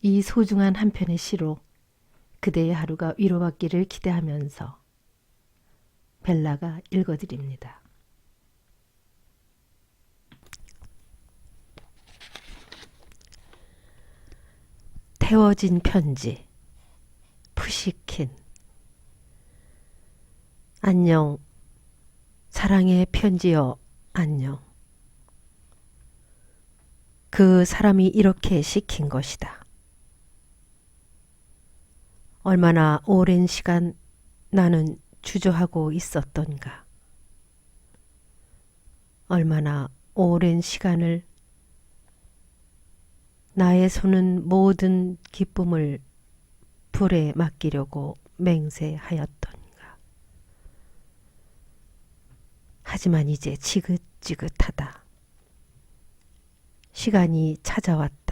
이 소중한 한 편의 시로 그대의 하루가 위로받기를 기대하면서 벨라가 읽어드립니다. 태워진 편지 푸시킨 안녕 사랑의 편지여 안녕 그 사람이 이렇게 시킨 것이다. 얼마나 오랜 시간 나는 주저하고 있었던가. 얼마나 오랜 시간을 나의 손은 모든 기쁨을 불에 맡기려고 맹세하였던가. 하지만 이제 지긋지긋하다. 시간이 찾아왔다.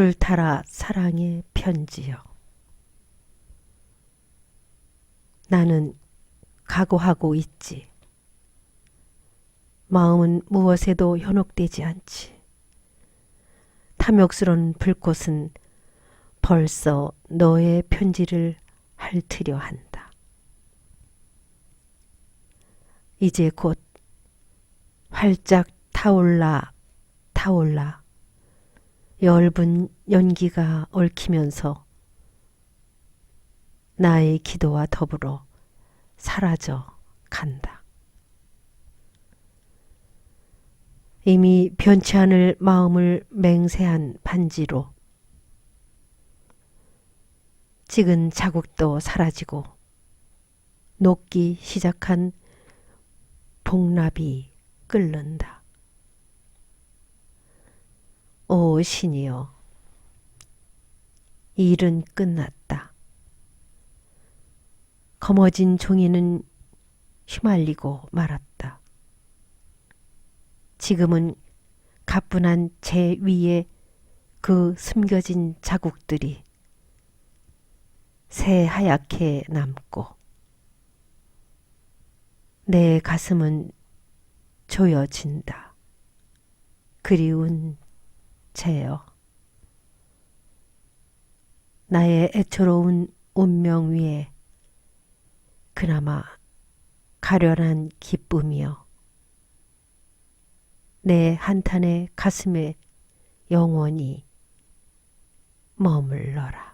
불타라 사랑의 편지여. 나는 각오하고 있지. 마음은 무엇에도 현혹되지 않지. 탐욕스런 불꽃은 벌써 너의 편지를 핥으려 한다. 이제 곧 활짝 타올라 타올라 엷은 연기가 얽히면서 나의 기도와 더불어 사라져 간다. 이미 변치 않을 마음을 맹세한 반지로 찍은 자국도 사라지고 녹기 시작한 복납이 끓는다. 오 신이여, 일은 끝났다. 검어진 종이는 휘말리고 말았다. 지금은 가뿐한 제 위에 그 숨겨진 자국들이 새하얗게 남고 내 가슴은 조여진다. 그리운 제여. 나의 애처로운 운명 위에 그나마 가련한 기쁨이여. 내 한탄의 가슴에 영원히 머물러라.